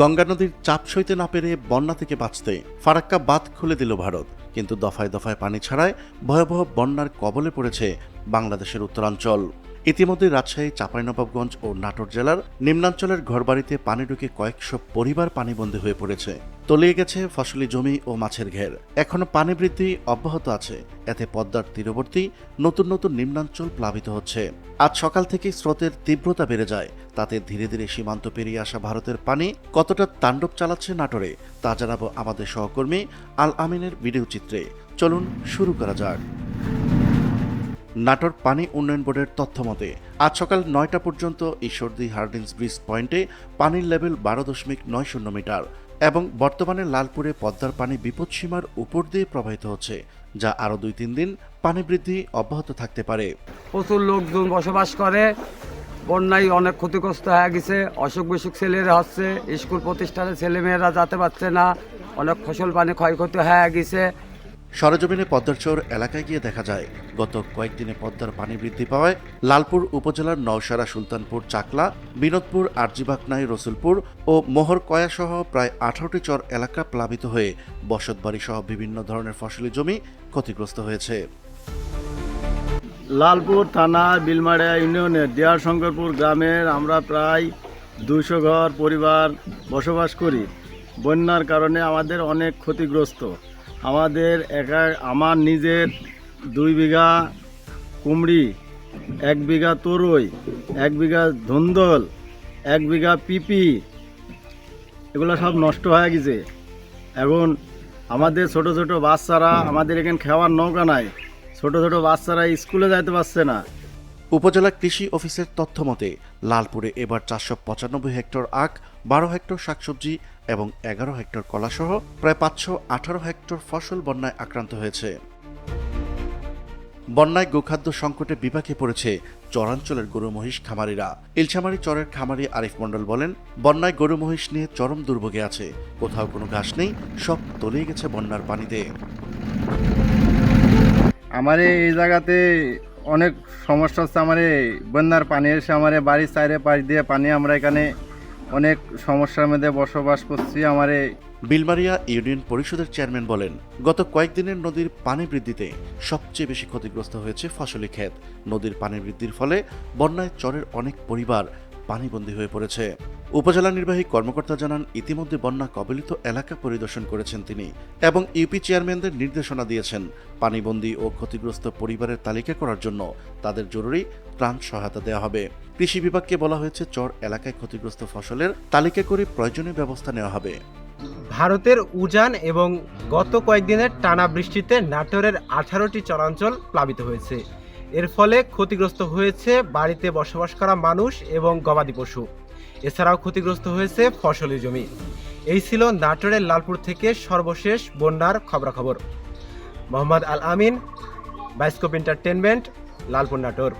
গঙ্গা নদীর চাপ সইতে না পেরে বন্যা থেকে বাঁচতে ফারাক্কা বাঁধ খুলে দিল ভারত। কিন্তু দফায় দফায় পানি ছাড়ায় ভয়াবহ বন্যার কবলে পড়েছে বাংলাদেশের উত্তরাঞ্চল। ইতিমধ্যে রাজশাহী, চাঁপাইনবাবগঞ্জ ও নাটোর জেলার নিম্নাঞ্চলের ঘরবাড়িতে পানি ঢুকে কয়েকশো পরিবার পানিবন্দী হয়ে পড়েছে। তলিয়ে গেছে ফসলি জমি ও মাছের ঘের। এখনও পানি বৃদ্ধি অব্যাহত আছে। এতে পদ্মার তীরবর্তী নতুন নতুন নিম্নাঞ্চল প্লাবিত হচ্ছে। আজ সকাল থেকেই স্রোতের তীব্রতা বেড়ে যায়। তাতে ধীরে ধীরে সীমান্ত পেরিয়ে আসা ভারতের পানি কতটা তাণ্ডব চালাচ্ছে নাটোরে, তা জানাব আমাদের সহকর্মী আল আমিনের ভিডিও চিত্রে। চলুন শুরু করা যাক। নাটোর পানি উন্নয়ন বোর্ডের তথ্য মতে আজ সকাল নয়টা পর্যন্ত ঈশ্বরদী হার্ডিন্স ব্রিজ পয়েন্টে পানির লেভেল বারো দশমিক নয় শূন্য মিটার এবং বর্তমানে লালপুরে পদ্মার পানি বিপদসীমার উপর দিয়ে প্রবাহিত হচ্ছে, যা আরও দুই তিন দিন পানি বৃদ্ধি অব্যাহত থাকতে পারে। প্রচুর লোকজন বসবাস করে, বন্যায় অনেক ক্ষতিগ্রস্ত হয়ে গেছে, অসুখ বিসুখ ছেলেরা হচ্ছে, স্কুল প্রতিষ্ঠানে ছেলেমেয়েরা যেতে পারছে না, অনেক ফসল পানি ক্ষয়ক্ষতি হয়ে গেছে। সরজমিনে পদ্মারচর এলাকায় গিয়ে দেখা যায়, গত কয়েকদিনে পদ্মার পানি বৃদ্ধি পাওয়ায় লালপুর উপজেলার নওসারা সুলতানপুর, চাকলা, বিনোদপুর আরজিবাকনাই রসুলপুর ও মোহরকয়া সহ প্রায় আঠারোটি চর এলাকা প্লাবিত হয়ে বসতবাড়ি সহ বিভিন্ন ধরনের ফসলি জমি ক্ষতিগ্রস্ত হয়েছে। লালপুর থানা বিলমারিয়া ইউনিয়নের দিয়ার শঙ্করপুর গ্রামের আমরা প্রায় দুইশো ঘর পরিবার বসবাস করি। বন্যার কারণে আমাদের অনেক ক্ষতিগ্রস্ত। আমাদের একা, আমার নিজের দুই বিঘা কুমড়ি, এক বিঘা তরই, এক বিঘা ধুন্দল, এক বিঘা পিপি, এগুলো সব নষ্ট হয়ে গেছে। এখন আমাদের ছোট ছোট বাচ্চারা, আমাদের এখানে খাওয়ার নৌকা নাই। ছোট ছোট বাচ্চারা স্কুলে যাইতে পারছে না। উপজেলা কৃষি অফিসের তথ্য মতে, লালপুরে এবার চারশো পঁচানব্বই হেক্টর আখ, বারো হেক্টর শাকসবজি এবং এগারো হেক্টর কলাসহ প্রায় পাঁচশো আঠারো হেক্টর ফসল বন্যায় আক্রান্ত হয়েছে। বন্যায় গোখাদ্য সংকটে বিপাকে পড়েছে চরাঞ্চলের গরু মহিষ খামারিরা। ইলছামারি চরের খামারি আরিফ মণ্ডল বলেন, বন্যায় গরু মহিষ নিয়ে চরম দুর্ভোগে আছে। কোথাও কোনো ঘাস নেই, সব তলিয়ে গেছে বন্যার পানিতে। আমার এই জায়গাতে অনেক সমস্যা হচ্ছে, আমার বন্যার পানি এসে আমার বাড়ির চাইরে পাশ দিয়ে পানি আমরা এখানে অনেক সমস্যার মধ্যে বসবাস করছি। আমার এই বিলমারিয়া ইউনিয়ন পরিষদের চেয়ারম্যান বলেন, গত কয়েকদিনের নদীর পানি বৃদ্ধিতে সবচেয়ে বেশি ক্ষতিগ্রস্ত হয়েছে ফসলি ক্ষেত। নদীর পানি বৃদ্ধির ফলে বন্যায় চরের অনেক পরিবার পানিবন্দী হয়ে পড়েছে। উপজেলা নির্বাহী কর্মকর্তা জানান, ইতিমধ্যে বন্যা কবলিত এলাকা পরিদর্শন করেছেন তিনি এবং ইউপি চেয়ারম্যানদের নির্দেশনা দিয়েছেন পানিবন্দী ও ক্ষতিগ্রস্ত পরিবারের তালিকা করার জন্য তাদের জরুরি ত্রাণ সহায়তা দেওয়া হবে। কৃষি বিভাগকে বলা হয়েছে, চর এলাকায় ক্ষতিগ্রস্ত ফসলের তালিকা করে প্রয়োজনীয় ব্যবস্থা নেওয়া হবে। ভারতের উজান এবং গত কয়েকদিনের টানা বৃষ্টিতে নাটোরের আঠারোটি চরাঞ্চল প্লাবিত হয়েছে। এর ফলে ক্ষতিগ্রস্ত হয়েছে বাড়িতে বসবাস করা মানুষ এবং গবাদি পশু। এছাড়াও ক্ষতিগ্রস্ত হয়েছে ফসলি জমি। এই ছিল নাটোরের লালপুর থেকে সর্বশেষ বন্যার খবরাখবর। Mohammad Al Amin, Bioscope entertainment Lalpur Natore.